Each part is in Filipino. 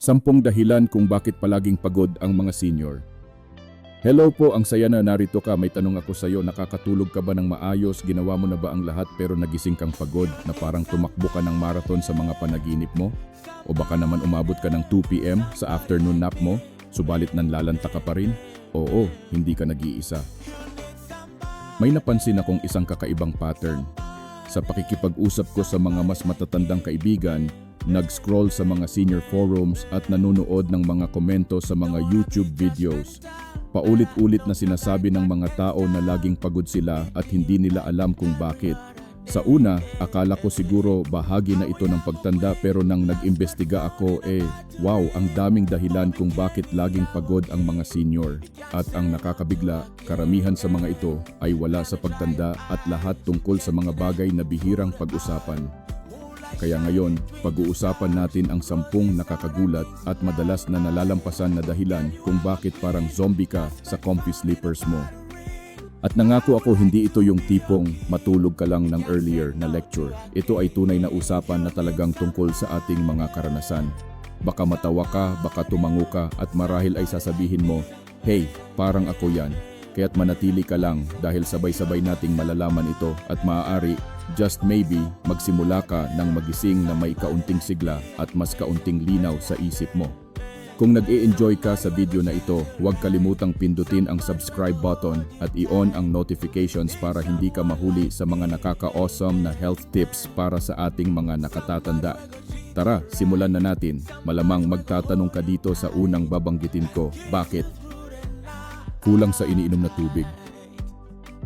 Sampung dahilan kung bakit palaging pagod ang mga senior. Hello po, ang saya na narito ka. May tanong ako sa iyo, nakakatulog ka ba ng maayos? Ginawa mo na ba ang lahat pero nagising kang pagod na parang tumakbo ka ng marathon sa mga panaginip mo? O baka naman umabot ka ng 2pm sa afternoon nap mo, subalit nanlalanta ka pa rin? Oo, hindi ka nag-iisa. May napansin akong isang kakaibang pattern. Sa pakikipag-usap ko sa mga mas matatandang kaibigan, nag-scroll sa mga senior forums at nanonood ng mga komento sa mga YouTube videos. Paulit-ulit na sinasabi ng mga tao na laging pagod sila at hindi nila alam kung bakit. Sa una, akala ko siguro bahagi na ito ng pagtanda pero nang nag-imbestiga ako eh, wow, ang daming dahilan kung bakit laging pagod ang mga senior. At ang nakakabigla, karamihan sa mga ito ay wala sa pagtanda at lahat tungkol sa mga bagay na bihirang pag-usapan. Kaya ngayon, pag-uusapan natin ang sampung nakakagulat at madalas na nalalampasan na dahilan kung bakit parang zombie ka sa comfy sleepers mo. At nangako ako hindi ito yung tipong matulog ka lang ng earlier na lecture. Ito ay tunay na usapan na talagang tungkol sa ating mga karanasan. Baka matawa ka, baka tumango ka at marahil ay sasabihin mo, Hey, parang ako yan. Kaya't manatili ka lang dahil sabay-sabay nating malalaman ito at maaari, just maybe, magsimula ka ng magising na may kaunting sigla at mas kaunting linaw sa isip mo. Kung nag-e-enjoy ka sa video na ito, huwag kalimutang pindutin ang subscribe button at i-on ang notifications para hindi ka mahuli sa mga nakaka-awesome na health tips para sa ating mga nakatatanda. Tara, simulan na natin. Malamang magtatanong ka dito sa unang babanggitin ko. Bakit? Kulang sa iniinom na tubig.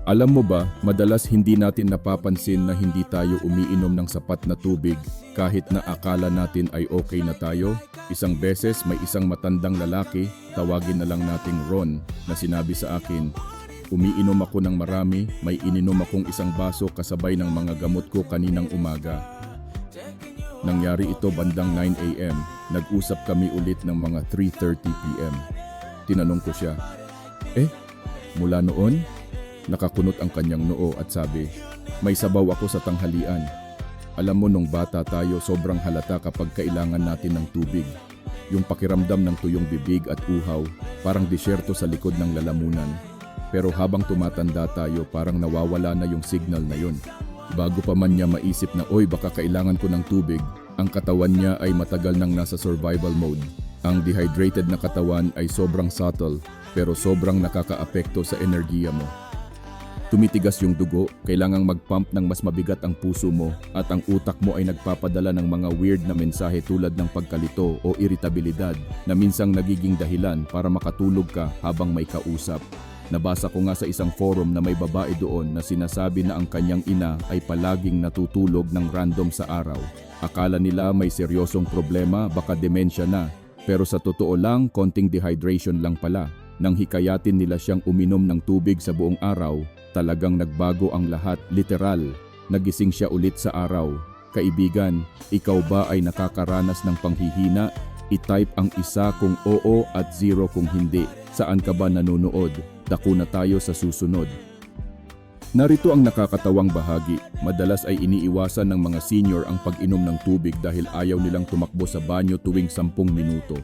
Alam mo ba, madalas hindi natin napapansin na hindi tayo umiinom ng sapat na tubig kahit na akala natin ay okay na tayo. Isang beses may isang matandang lalaki, tawagin na lang nating Ron, na sinabi sa akin, Umiinom ako ng marami, may ininom akong isang baso kasabay ng mga gamot ko kaninang umaga. Nangyari ito bandang 9 a.m. Nag-usap kami ulit ng mga 3.30 p.m. Tinanong ko siya, Eh, mula noon, nakakunot ang kanyang noo at sabi, May sabaw ako sa tanghalian. Alam mo nung bata tayo sobrang halata kapag kailangan natin ng tubig. Yung pakiramdam ng tuyong bibig at uhaw, parang disyerto sa likod ng lalamunan. Pero habang tumatanda tayo parang nawawala na yung signal na yon. Bago pa man niya maisip na oy baka kailangan ko ng tubig, ang katawan niya ay matagal nang nasa survival mode. Ang dehydrated na katawan ay sobrang subtle pero sobrang nakakaapekto sa enerhiya mo. Tumitigas yung dugo, kailangang mag-pump ng mas mabigat ang puso mo at ang utak mo ay nagpapadala ng mga weird na mensahe tulad ng pagkalito o iritabilidad na minsang nagiging dahilan para makatulog ka habang may kausap. Nabasa ko nga sa isang forum na may babae doon na sinasabi na ang kanyang ina ay palaging natutulog ng random sa araw. Akala nila may seryosong problema, baka demensya na. Pero sa totoo lang, konting dehydration lang pala. Nang hikayatin nila siyang uminom ng tubig sa buong araw, talagang nagbago ang lahat, literal. Nagising siya ulit sa araw. Kaibigan, ikaw ba ay nakakaranas ng panghihina? I-type ang isa kung oo at zero kung hindi. Saan ka ba nanonood? Dako na tayo sa susunod. Narito ang nakakatawang bahagi. Madalas ay iniiwasan ng mga senior ang pag-inom ng tubig dahil ayaw nilang tumakbo sa banyo tuwing 10 minuto.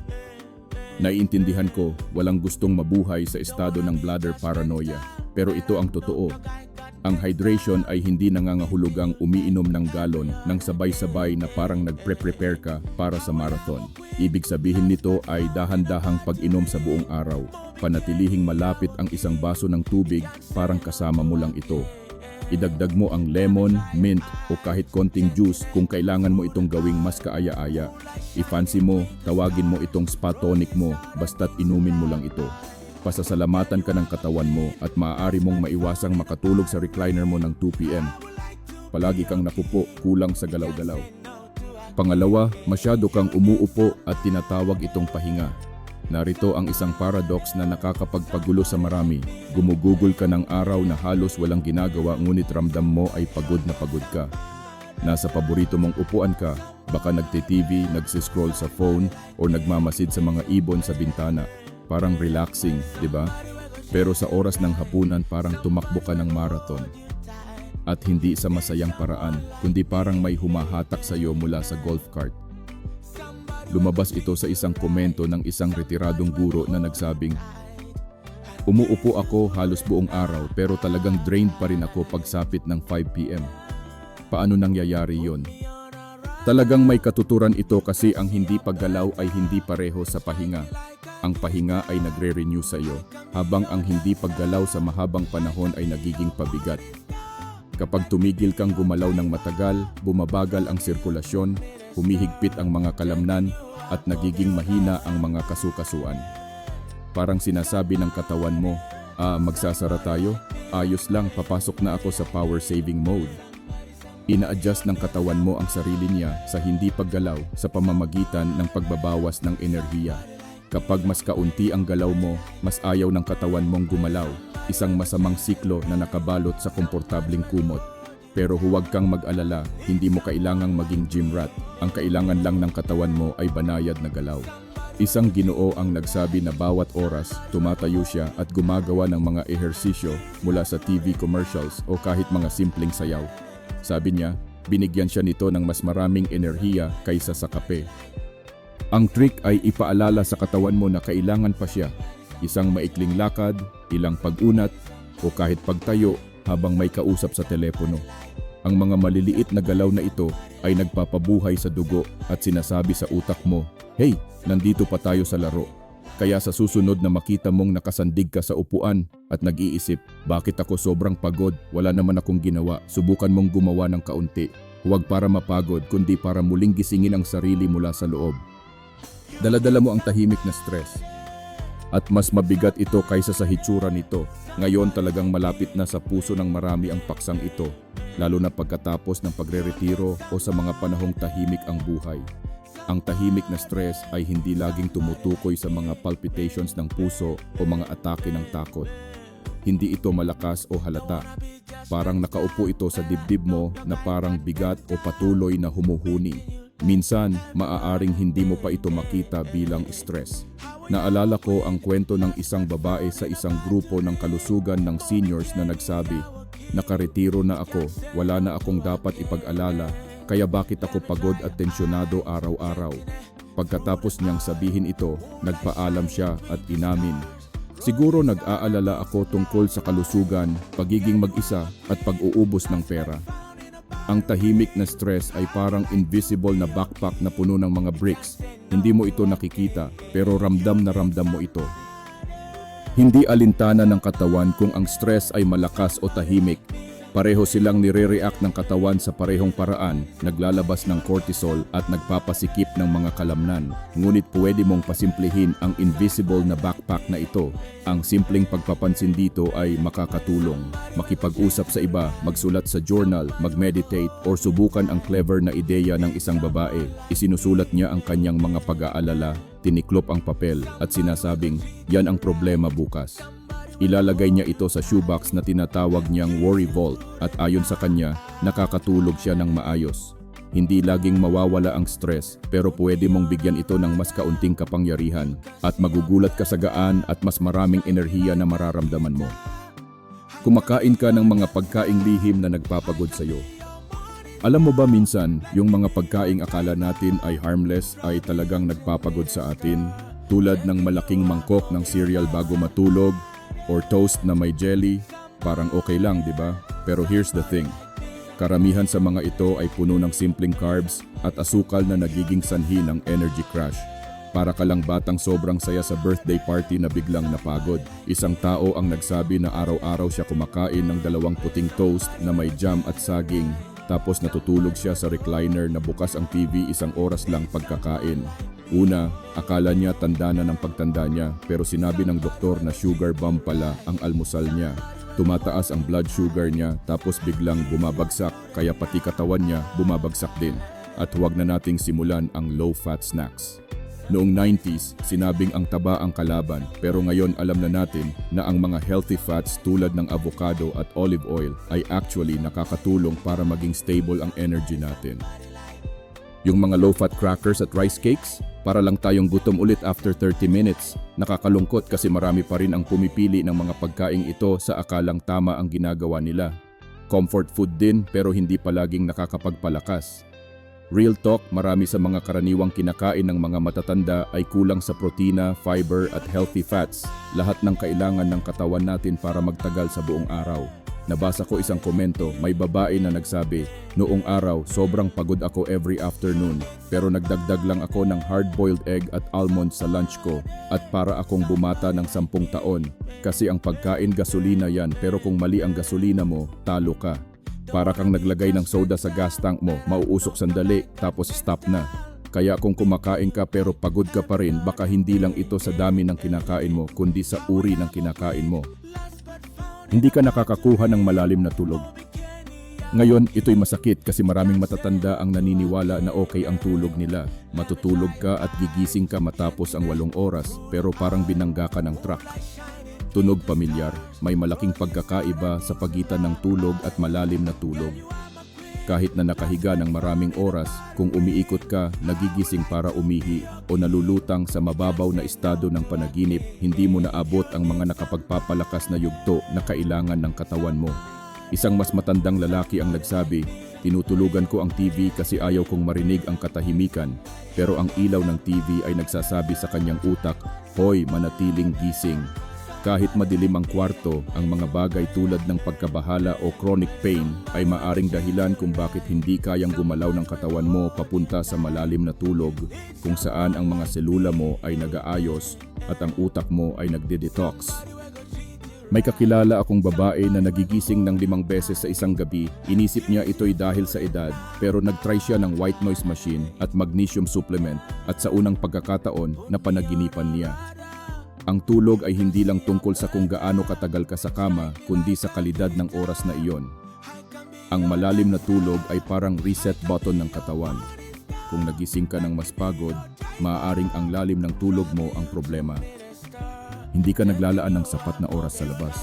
Naiintindihan ko, walang gustong mabuhay sa estado ng bladder paranoia. Pero ito ang totoo. Ang hydration ay hindi nangangahulugang umiinom ng galon ng sabay-sabay na parang nagpre-prepare ka para sa marathon. Ibig sabihin nito ay dahan-dahang pag-inom sa buong araw. Panatilihing malapit ang isang baso ng tubig parang kasama mo lang ito. Idagdag mo ang lemon, mint o kahit konting juice kung kailangan mo itong gawing mas kaaya-aya. I-fancy mo, tawagin mo itong spa tonic mo basta't inumin mo lang ito. Pasasalamatan ka ng katawan mo at maaari mong maiwasang makatulog sa recliner mo ng 2pm. Palagi kang napupo, kulang sa galaw-galaw. Pangalawa, masyado kang umuupo at tinatawag itong pahinga. Narito ang isang paradox na nakakapagpagulo sa marami. Gumugugol ka ng araw na halos walang ginagawa ngunit ramdam mo ay pagod na pagod ka. Nasa paborito mong upuan ka, baka nagte-TV, nagsiscroll sa phone o nagmamasid sa mga ibon sa bintana. Parang relaxing, di ba? Pero sa oras ng hapunan parang tumakbo ka ng marathon. At hindi sa masayang paraan, kundi parang may humahatak sa iyo mula sa golf cart. lumabas ito sa isang komento ng isang retiradong guro na nagsabing, Umuupo ako halos buong araw pero talagang drained pa rin ako pagsapit ng 5pm. Paano nangyayari yon? Talagang may katuturan ito kasi ang hindi paggalaw ay hindi pareho sa pahinga. Ang pahinga ay nagre-renew sa iyo, habang ang hindi paggalaw sa mahabang panahon ay nagiging pabigat. Kapag tumigil kang gumalaw ng matagal, bumabagal ang sirkulasyon, humihigpit ang mga kalamnan, at nagiging mahina ang mga kasukasuan. Parang sinasabi ng katawan mo, ah, magsasara tayo? Ayos lang, papasok na ako sa power saving mode. Ina-adjust ng katawan mo ang sarili niya sa hindi paggalaw sa pamamagitan ng pagbabawas ng enerhiya. Kapag mas kaunti ang galaw mo, mas ayaw ng katawan mong gumalaw, isang masamang siklo na nakabalot sa komportabling kumot. Pero huwag kang mag-alala, hindi mo kailangang maging gym rat. Ang kailangan lang ng katawan mo ay banayad na galaw. Isang ginoo ang nagsabi na bawat oras, tumatayo siya at gumagawa ng mga ehersisyo mula sa TV commercials o kahit mga simpleng sayaw. Sabi niya, binigyan siya nito ng mas maraming enerhiya kaysa sa kape. Ang trick ay ipaalala sa katawan mo na kailangan pa siya. Isang maikling lakad, ilang pag-unat, o kahit pagtayo habang may kausap sa telepono. Ang mga maliliit na galaw na ito ay nagpapabuhay sa dugo at sinasabi sa utak mo, Hey, nandito pa tayo sa laro. Kaya sa susunod na makita mong nakasandig ka sa upuan at nag-iisip, bakit ako sobrang pagod, wala naman akong ginawa, subukan mong gumawa ng kaunti. Huwag para mapagod, kundi para muling gisingin ang sarili mula sa loob. Daladala mo ang tahimik na stress. At mas mabigat ito kaysa sa hitsura nito. Ngayon talagang malapit na sa puso ng marami ang paksang ito, lalo na pagkatapos ng pagre-retiro o sa mga panahong tahimik ang buhay. Ang tahimik na stress ay hindi laging tumutukoy sa mga palpitations ng puso o mga atake ng takot. Hindi ito malakas o halata. Parang nakaupo ito sa dibdib mo na parang bigat o patuloy na humuhuni. Minsan, maaaring hindi mo pa ito makita bilang stress. Naalala ko ang kwento ng isang babae sa isang grupo ng kalusugan ng seniors na nagsabi, Nakaretiro na ako, wala na akong dapat ipag-alala, kaya bakit ako pagod at tensyonado araw-araw? Pagkatapos niyang sabihin ito, nagpaalam siya at inamin. Siguro nag-aalala ako tungkol sa kalusugan, pagiging mag-isa at pag-uubos ng pera. Ang tahimik na stress ay parang invisible na backpack na puno ng mga bricks. Hindi mo ito nakikita, pero ramdam na ramdam mo ito. Hindi alintana ng katawan kung ang stress ay malakas o tahimik. Pareho silang nire-react ng katawan sa parehong paraan, naglalabas ng cortisol at nagpapasikip ng mga kalamnan. Ngunit pwede mong pasimplihin ang invisible na backpack na ito. Ang simpleng pagpapansin dito ay makakatulong. Makipag-usap sa iba, magsulat sa journal, mag-meditate, or subukan ang clever na ideya ng isang babae. Isinusulat niya ang kanyang mga pag-aalala, tiniklop ang papel at sinasabing, yan ang problema bukas. Ilalagay niya ito sa shoebox na tinatawag niyang worry vault at ayon sa kanya, nakakatulog siya ng maayos. Hindi laging mawawala ang stress pero pwede mong bigyan ito ng mas kaunting kapangyarihan at magugulat ka sa gaan at mas maraming enerhiya na mararamdaman mo. Kumakain ka ng mga pagkaing lihim na nagpapagod sa iyo. Alam mo ba minsan, yung mga pagkaing akala natin ay harmless ay talagang nagpapagod sa atin? Tulad ng malaking mangkok ng cereal bago matulog or toast na may jelly, parang okay lang, di ba? Pero here's the thing. Karamihan sa mga ito ay puno ng simpleng carbs at asukal na nagiging sanhi ng energy crash. Para ka lang batang sobrang saya sa birthday party na biglang napagod. Isang tao ang nagsabi na araw-araw siya kumakain ng dalawang puting toast na may jam at saging tapos natutulog siya sa recliner na bukas ang TV isang oras lang pagkakain. Una, akala niya tanda na ng pagtanda niya pero sinabi ng doktor na sugar bomb pala ang almusal niya. Tumataas ang blood sugar niya tapos biglang bumabagsak kaya pati katawan niya bumabagsak din. At huwag na nating simulan ang low-fat snacks. Noong 90s, sinabing ang taba ang kalaban pero ngayon alam na natin na ang mga healthy fats tulad ng avocado at olive oil ay actually nakakatulong para maging stable ang energy natin. Yung mga low-fat crackers at rice cakes, para lang tayong gutom ulit after 30 minutes. Nakakalungkot kasi marami pa rin ang pumipili ng mga pagkaing ito sa akalang tama ang ginagawa nila. Comfort food din pero hindi palaging nakakapagpalakas. Real talk, marami sa mga karaniwang kinakain ng mga matatanda ay kulang sa protina, fiber at healthy fats, lahat ng kailangan ng katawan natin para magtagal sa buong araw. Nabasa ko isang komento, may babae na nagsabi, Noong araw, sobrang pagod ako every afternoon, pero nagdagdag lang ako ng hard-boiled egg at almond sa lunch ko, at para akong bumata ng sampung taon. Kasi ang pagkain gasolina yan, pero kung mali ang gasolina mo, talo ka. Para kang naglagay ng soda sa gas tank mo, mauusok sandali, tapos stop na. Kaya kung kumakain ka pero pagod ka pa rin, baka hindi lang ito sa dami ng kinakain mo, kundi sa uri ng kinakain mo. Hindi ka nakakakuha ng malalim na tulog. Ngayon, ito'y masakit kasi maraming matatanda ang naniniwala na okay ang tulog nila. Matutulog ka at gigising ka matapos ang walong oras pero parang binangga ka ng truck. Tunog pamilyar, may malaking pagkakaiba sa pagitan ng tulog at malalim na tulog. Kahit na nakahiga ng maraming oras, kung umiikot ka, nagigising para umihi o nalulutang sa mababaw na estado ng panaginip, hindi mo naabot ang mga nakapagpapalakas na yugto na kailangan ng katawan mo. Isang mas matandang lalaki ang nagsabi, Tinutulugan ko ang TV kasi ayaw kong marinig ang katahimikan, pero ang ilaw ng TV ay nagsasabi sa kanyang utak, Hoy, manatiling gising. Kahit madilim ang kwarto, ang mga bagay tulad ng pagkabahala o chronic pain ay maaring dahilan kung bakit hindi kayang gumalaw ng katawan mo papunta sa malalim na tulog kung saan ang mga selula mo ay nagaayos at ang utak mo ay nagde-detox. May kakilala akong babae na nagigising ng limang beses sa isang gabi. Inisip niya ito'y dahil sa edad pero nagtry siya ng white noise machine at magnesium supplement at sa unang pagkakataon na panaginipan niya. Ang tulog ay hindi lang tungkol sa kung gaano katagal ka sa kama, kundi sa kalidad ng oras na iyon. Ang malalim na tulog ay parang reset button ng katawan. Kung nagising ka ng mas pagod, maaaring ang lalim ng tulog mo ang problema. Hindi ka naglalaan ng sapat na oras sa labas.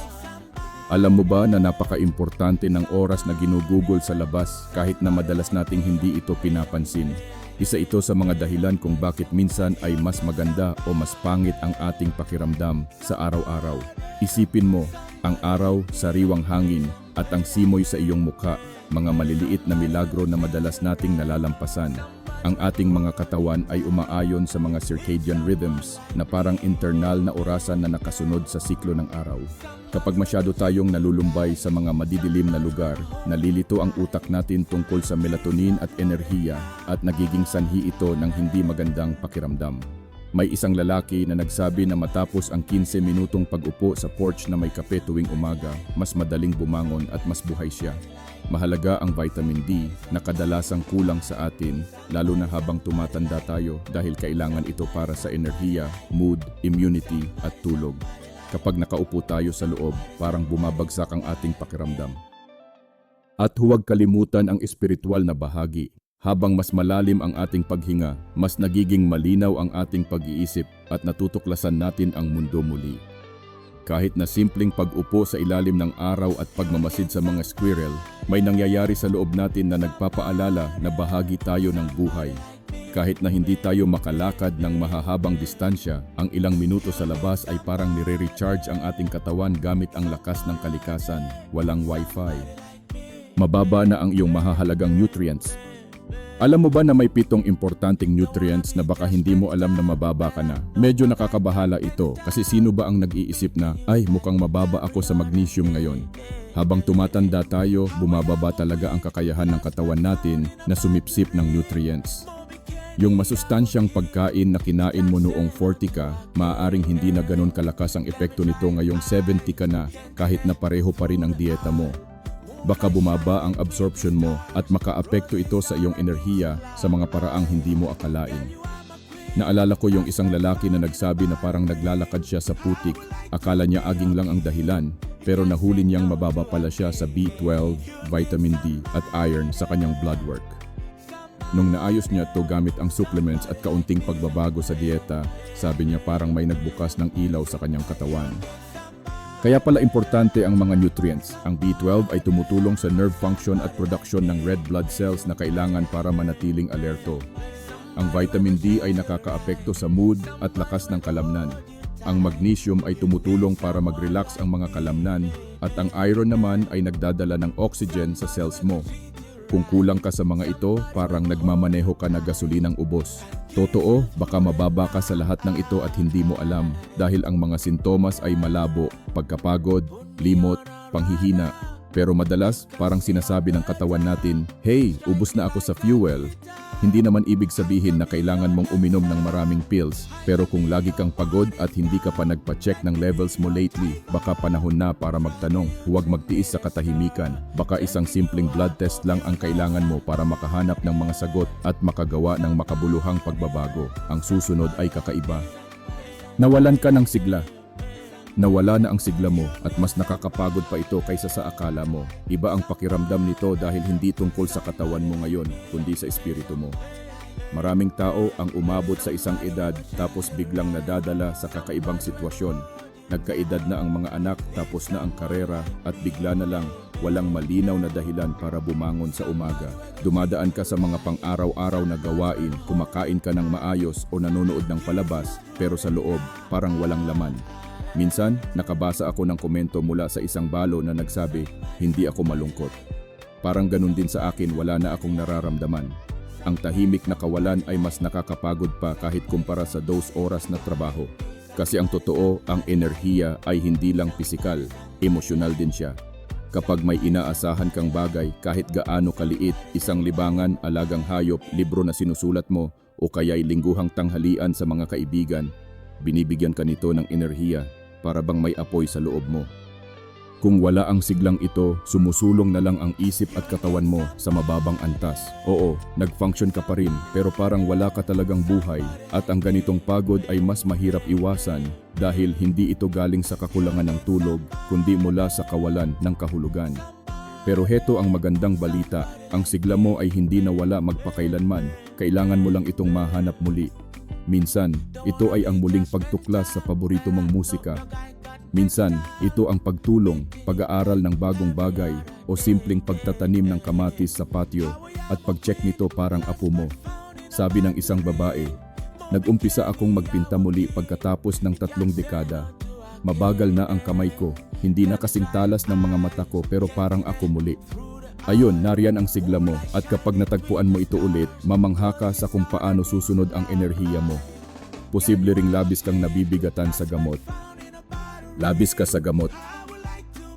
Alam mo ba na napaka-importante ng oras na ginugugol sa labas kahit na madalas nating hindi ito pinapansin? Isa ito sa mga dahilan kung bakit minsan ay mas maganda o mas pangit ang ating pakiramdam sa araw-araw. Isipin mo, ang araw, sariwang hangin, at ang simoy sa iyong mukha, mga maliliit na milagro na madalas nating nalalampasan. Ang ating mga katawan ay umaayon sa mga circadian rhythms na parang internal na orasan na nakasunod sa siklo ng araw. Kapag masyado tayong nalulumbay sa mga madidilim na lugar, nalilito ang utak natin tungkol sa melatonin at enerhiya at nagiging sanhi ito ng hindi magandang pakiramdam. May isang lalaki na nagsabi na matapos ang 15 minutong pag-upo sa porch na may kape tuwing umaga, mas madaling bumangon at mas buhay siya. Mahalaga ang vitamin D na kadalasang kulang sa atin lalo na habang tumatanda tayo dahil kailangan ito para sa enerhiya, mood, immunity at tulog. Kapag nakaupo tayo sa loob, parang bumabagsak ang ating pakiramdam. At huwag kalimutan ang espiritual na bahagi. Habang mas malalim ang ating paghinga, mas nagiging malinaw ang ating pag-iisip at natutuklasan natin ang mundo muli. Kahit na simpleng pag-upo sa ilalim ng araw at pagmamasid sa mga squirrel, may nangyayari sa loob natin na nagpapaalala na bahagi tayo ng buhay. Kahit na hindi tayo makalakad ng mahahabang distansya, ang ilang minuto sa labas ay parang nire-recharge ang ating katawan gamit ang lakas ng kalikasan, walang wifi. Mababa na ang iyong mahahalagang nutrients. Alam mo ba na may pitong importanteng nutrients na baka hindi mo alam na mababa ka na? Medyo nakakabahala ito kasi sino ba ang nag-iisip na, ay mukhang mababa ako sa magnesium ngayon. Habang tumatanda tayo, bumababa talaga ang kakayahan ng katawan natin na sumipsip ng nutrients. Yung masustansyang pagkain na kinain mo noong 40 ka, maaaring hindi na ganun kalakas ang epekto nito ngayong 70 ka na kahit na pareho pa rin ang dieta mo. Baka bumaba ang absorption mo at makaapekto ito sa iyong enerhiya sa mga paraang hindi mo akalain. Naalala ko yung isang lalaki na nagsabi na parang naglalakad siya sa putik, akala niya aging lang ang dahilan, pero nahuli niyang mababa pala siya sa B12, vitamin D at iron sa kanyang blood work. Nung naayos niya ito gamit ang supplements at kaunting pagbabago sa dieta, sabi niya parang may nagbukas ng ilaw sa kanyang katawan. Kaya pala importante ang mga nutrients. Ang B12 ay tumutulong sa nerve function at production ng red blood cells na kailangan para manatiling alerto. Ang vitamin D ay nakakaapekto sa mood at lakas ng kalamnan. Ang magnesium ay tumutulong para mag-relax ang mga kalamnan at ang iron naman ay nagdadala ng oxygen sa cells mo. Kung kulang ka sa mga ito, parang nagmamaneho ka na gasolinang ubos. Totoo, baka mababa ka sa lahat ng ito at hindi mo alam dahil ang mga sintomas ay malabo, pagkapagod, limot, panghihina. Pero madalas, parang sinasabi ng katawan natin, Hey, ubos na ako sa fuel. Hindi naman ibig sabihin na kailangan mong uminom ng maraming pills. Pero kung lagi kang pagod at hindi ka pa nagpa-check ng levels mo lately, baka panahon na para magtanong. Huwag magtiis sa katahimikan. Baka isang simpleng blood test lang ang kailangan mo para makahanap ng mga sagot at makagawa ng makabuluhang pagbabago. Ang susunod ay kakaiba. Nawalan ka ng sigla. Nawala na ang sigla mo at mas nakakapagod pa ito kaysa sa akala mo. Iba ang pakiramdam nito dahil hindi tungkol sa katawan mo ngayon, kundi sa espiritu mo. Maraming tao ang umabot sa isang edad tapos biglang nadadala sa kakaibang sitwasyon. Nagkaedad na ang mga anak tapos na ang karera at bigla na lang walang malinaw na dahilan para bumangon sa umaga. Dumadaan ka sa mga pang-araw-araw na gawain, kumakain ka ng maayos o nanonood ng palabas pero sa loob parang walang laman. Minsan, nakabasa ako ng komento mula sa isang balo na nagsabi, hindi ako malungkot. Parang ganun din sa akin wala na akong nararamdaman. Ang tahimik na kawalan ay mas nakakapagod pa kahit kumpara sa dos oras na trabaho. Kasi ang totoo, ang enerhiya ay hindi lang pisikal, emosyonal din siya. Kapag may inaasahan kang bagay kahit gaano kaliit, isang libangan, alagang hayop, libro na sinusulat mo, o kaya'y lingguhang tanghalian sa mga kaibigan, binibigyan ka nito ng enerhiya para bang may apoy sa loob mo. Kung wala ang siglang ito, sumusulong na lang ang isip at katawan mo sa mababang antas. Oo, nag-function ka pa rin pero parang wala ka talagang buhay at ang ganitong pagod ay mas mahirap iwasan dahil hindi ito galing sa kakulangan ng tulog kundi mula sa kawalan ng kahulugan. Pero heto ang magandang balita, ang sigla mo ay hindi nawala magpakailanman, kailangan mo lang itong mahanap muli. Minsan, ito ay ang muling pagtuklas sa paborito mong musika. Minsan, ito ang pagtulong, pag-aaral ng bagong bagay o simpleng pagtatanim ng kamatis sa patio at pag-check nito parang apo mo. Sabi ng isang babae, Nag-umpisa akong magpinta muli pagkatapos ng tatlong dekada. Mabagal na ang kamay ko, hindi na kasing talas ng mga mata ko pero parang ako muli. Ayun, nariyan ang sigla mo at kapag natagpuan mo ito ulit, mamangha ka sa kung paano susunod ang enerhiya mo. Posible ring labis kang nabibigatan sa gamot. Labis ka sa gamot.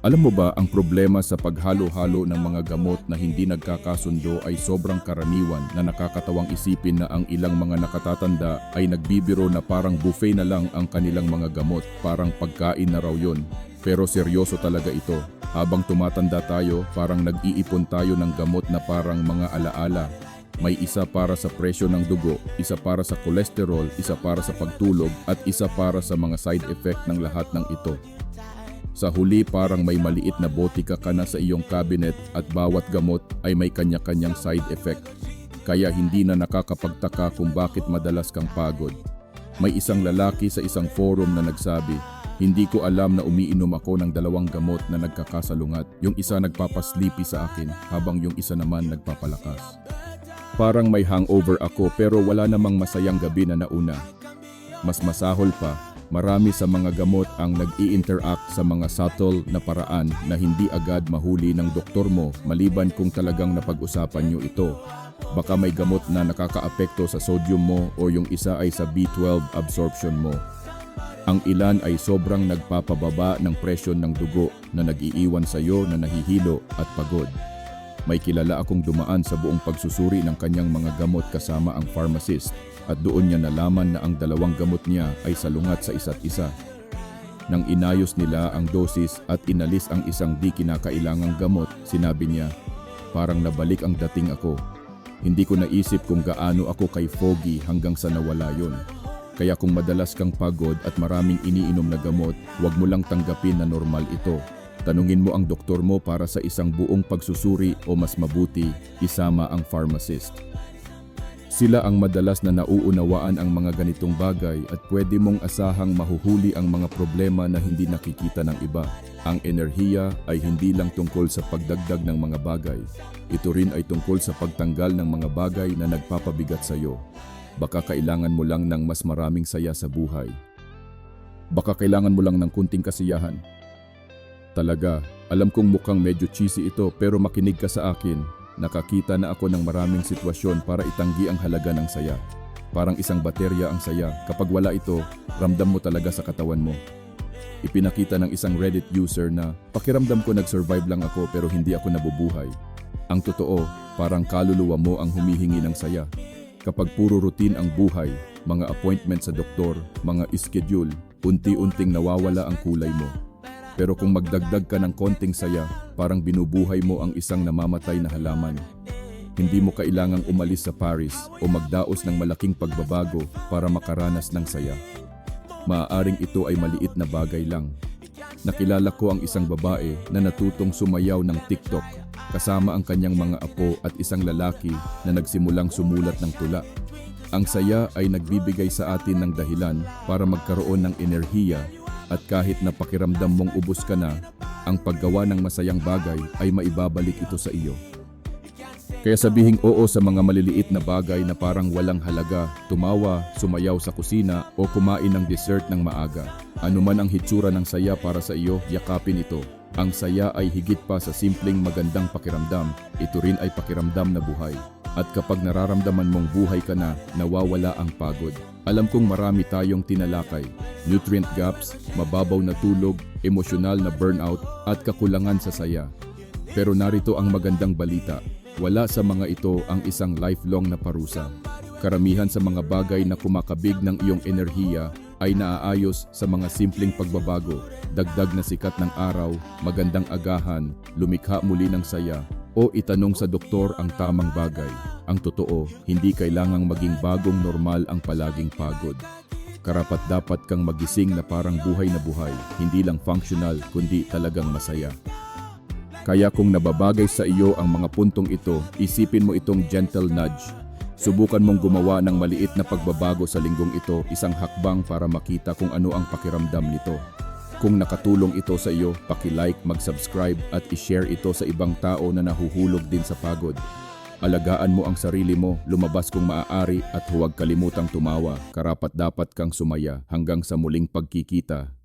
Alam mo ba ang problema sa paghalo-halo ng mga gamot na hindi nagkakasundo ay sobrang karaniwan na nakakatawang isipin na ang ilang mga nakatatanda ay nagbibiro na parang buffet na lang ang kanilang mga gamot, parang pagkain na raw yun. Pero seryoso talaga ito. Habang tumatanda tayo, parang nag-iipon tayo ng gamot na parang mga alaala. May isa para sa presyo ng dugo, isa para sa kolesterol, isa para sa pagtulog, at isa para sa mga side effect ng lahat ng ito. Sa huli parang may maliit na botika ka na sa iyong cabinet at bawat gamot ay may kanya-kanyang side effect. Kaya hindi na nakakapagtaka kung bakit madalas kang pagod. May isang lalaki sa isang forum na nagsabi, hindi ko alam na umiinom ako ng dalawang gamot na nagkakasalungat. Yung isa nagpapasleepy sa akin habang yung isa naman nagpapalakas. Parang may hangover ako pero wala namang masayang gabi na nauna. Mas masahol pa, marami sa mga gamot ang nag-i-interact sa mga subtle na paraan na hindi agad mahuli ng doktor mo maliban kung talagang napag-usapan nyo ito. Baka may gamot na nakakaapekto sa sodium mo o yung isa ay sa B12 absorption mo. Ang ilan ay sobrang nagpapababa ng presyon ng dugo na nag-iiwan sa iyo na nahihilo at pagod. May kilala akong dumaan sa buong pagsusuri ng kanyang mga gamot kasama ang pharmacist at doon niya nalaman na ang dalawang gamot niya ay salungat sa isa't isa. Nang inayos nila ang dosis at inalis ang isang di kinakailangang gamot, sinabi niya, parang nabalik ang dating ako. Hindi ko naisip kung gaano ako kay Foggy hanggang sa nawala yon. Kaya kung madalas kang pagod at maraming iniinom na gamot, huwag mo lang tanggapin na normal ito. Tanungin mo ang doktor mo para sa isang buong pagsusuri o mas mabuti, isama ang pharmacist. Sila ang madalas na nauunawaan ang mga ganitong bagay at pwede mong asahang mahuhuli ang mga problema na hindi nakikita ng iba. Ang enerhiya ay hindi lang tungkol sa pagdagdag ng mga bagay. Ito rin ay tungkol sa pagtanggal ng mga bagay na nagpapabigat sa iyo. Baka kailangan mo lang ng mas maraming saya sa buhay. Baka kailangan mo lang ng kunting kasiyahan. Talaga, alam kong mukhang medyo cheesy ito pero makinig ka sa akin. Nakakita na ako ng maraming sitwasyon para itanggi ang halaga ng saya. Parang isang baterya ang saya. Kapag wala ito, ramdam mo talaga sa katawan mo. Ipinakita ng isang Reddit user na pakiramdam ko nag-survive lang ako pero hindi ako nabubuhay. Ang totoo, parang kaluluwa mo ang humihingi ng saya. Kapag puro routine ang buhay, mga appointment sa doktor, mga schedule, unti-unting nawawala ang kulay mo. Pero kung magdagdag ka ng konting saya, parang binubuhay mo ang isang namamatay na halaman. Hindi mo kailangang umalis sa Paris o magdaos ng malaking pagbabago para makaranas ng saya. Maaaring ito ay maliit na bagay lang. Nakilala ko ang isang babae na natutong sumayaw ng TikTok kasama ang kanyang mga apo at isang lalaki na nagsimulang sumulat ng tula. Ang saya ay nagbibigay sa atin ng dahilan para magkaroon ng enerhiya at kahit na pakiramdam mong ubos ka na, ang paggawa ng masayang bagay ay maibabalik ito sa iyo. Kaya sabihing oo sa mga maliliit na bagay na parang walang halaga, tumawa, sumayaw sa kusina o kumain ng dessert ng maaga. Ano man ang hitsura ng saya para sa iyo, yakapin ito. Ang saya ay higit pa sa simpleng magandang pakiramdam, ito rin ay pakiramdam na buhay. At kapag nararamdaman mong buhay ka na, nawawala ang pagod. Alam kong marami tayong tinalakay. Nutrient gaps, mababaw na tulog, emosyonal na burnout, at kakulangan sa saya. Pero narito ang magandang balita. Wala sa mga ito ang isang lifelong na parusa. Karamihan sa mga bagay na kumakabig ng iyong enerhiya ay naaayos sa mga simpleng pagbabago, dagdag na sikat ng araw, magandang agahan, lumikha muli ng saya, o itanong sa doktor ang tamang bagay. Ang totoo, hindi kailangang maging bagong normal ang palaging pagod. Karapat dapat kang magising na parang buhay na buhay, hindi lang functional kundi talagang masaya. Kaya kung nababagay sa iyo ang mga puntong ito, isipin mo itong gentle nudge. Subukan mong gumawa ng maliit na pagbabago sa linggong ito, isang hakbang para makita kung ano ang pakiramdam nito. Kung nakatulong ito sa iyo, paki-like, mag-subscribe at i-share ito sa ibang tao na nahuhulog din sa pagod. Alagaan mo ang sarili mo, lumabas kung maaari at huwag kalimutang tumawa. Karapat dapat kang sumaya hanggang sa muling pagkikita.